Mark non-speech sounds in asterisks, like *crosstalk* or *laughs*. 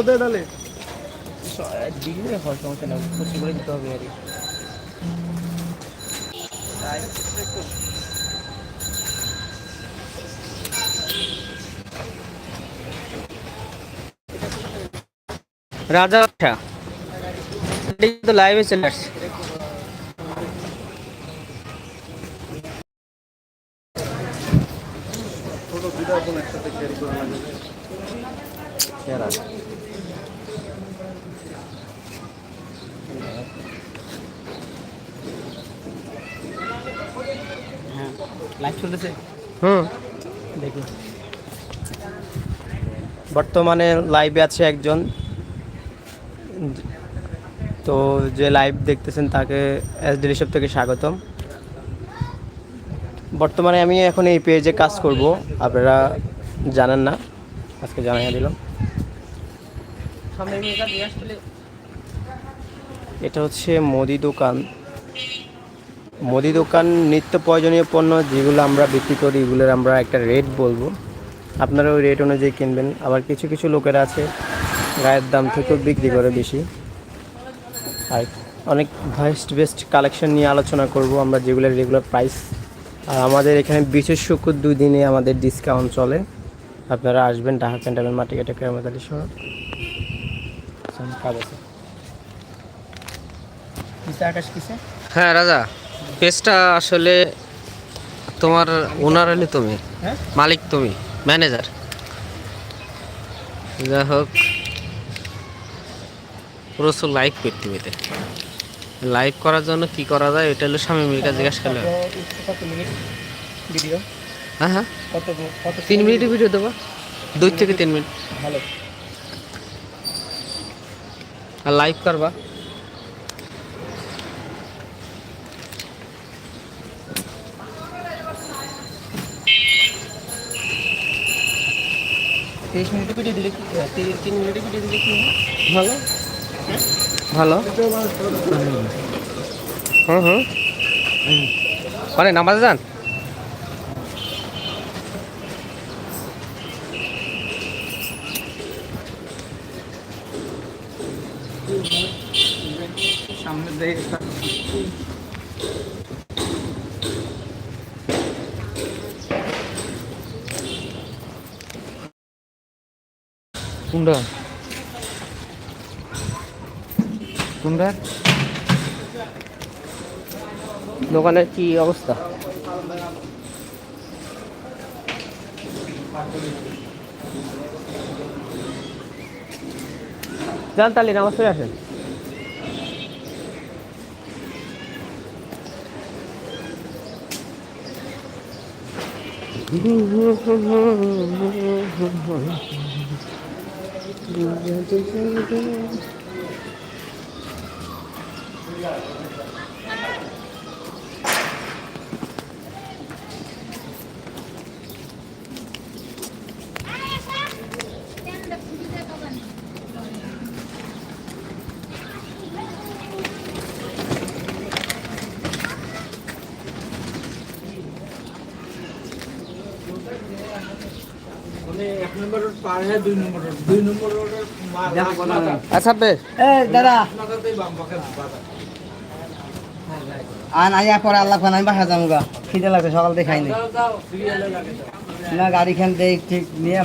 দে ডালে দিলে হয় সমস্যা নেই খুশি করে দিতে হবে আর রাজা আচ্ছা তো লাইভে চলে আসছে একসাথে ক্যারি করে লাগে লাইভ চলতেছে? হুম। দেখি। বর্তমানে লাইভে আছে একজন। তো যে লাইভ দেখতেছেন তাকে এস ডি রিসব থেকে স্বাগতম। বর্তমানে আমি এখন এই পেজে কাজ করব। আপনারা জানেন না। আজকে জানাইয়া দিলাম। এটা হচ্ছে মুদি দোকান। মুদি দোকান, নিত্য প্রয়োজনীয় পণ্য যেগুলো আমরা বিক্রি করি, এগুলোর আমরা একটা রেট বলব। আপনারা ওই রেট অনুযায়ী কিনবেন। আবার কিছু কিছু লোকেরা আছে, গায়ের দাম থেকেও বিক্রি করে বেশি। আর অনেক বেস্ট বেস্ট কালেকশন নিয়ে আলোচনা করব আমরা যেগুলোর রেগুলার প্রাইস আর আমাদের এখানে বিশেষ শুক্র দুই দিনে আমাদের ডিসকাউন্ট চলে। আপনারা আসবেন ঢাকা কেরামতালি সহ কাজ আছে। কিসে আকাশ কিসে? হ্যাঁ রাজা। পেজটা আসলে তোমার ওনার হলে তুমি হ্যাঁ? মালিক তুমি ম্যানেজার যাই হোক প্রচুর লাইভ পৃথিবীতে লাইভ করার জন্য কি করা যায় এটা হলো স্বামী কাছে জিজ্ঞাসা করলে। মিনিট ভিডিও হ্যাঁ হ্যাঁ। তিন মিনিটের ভিডিও দেবো। দুই থেকে তিন মিনিট ভালো। আর লাইভ করবা। তিরিশ মিনিটের ভিডিও দিলে তিন- মিনিটের ভিডিও দিলে কি ভালো? ভালো? হুম হুম। মানে নামাজ যান। সামনে দিয়ে কোনটা? কোনটা? দোকানের কি অবস্থা? যান তাহলে নামাজ পড়ে আসেন। এক *laughs* নম্বর রোড পার হয়ে আচ্ছা বে। দাদা। মাথাতেই বাম পাখের বাজার আর আইয়া পরে আল্লাহ খান আমি বাসা যাব গা। খিদে লাগছে সকাল দেখাই খাইনি। না গাড়ি খান দেখ ঠিক নিয়ে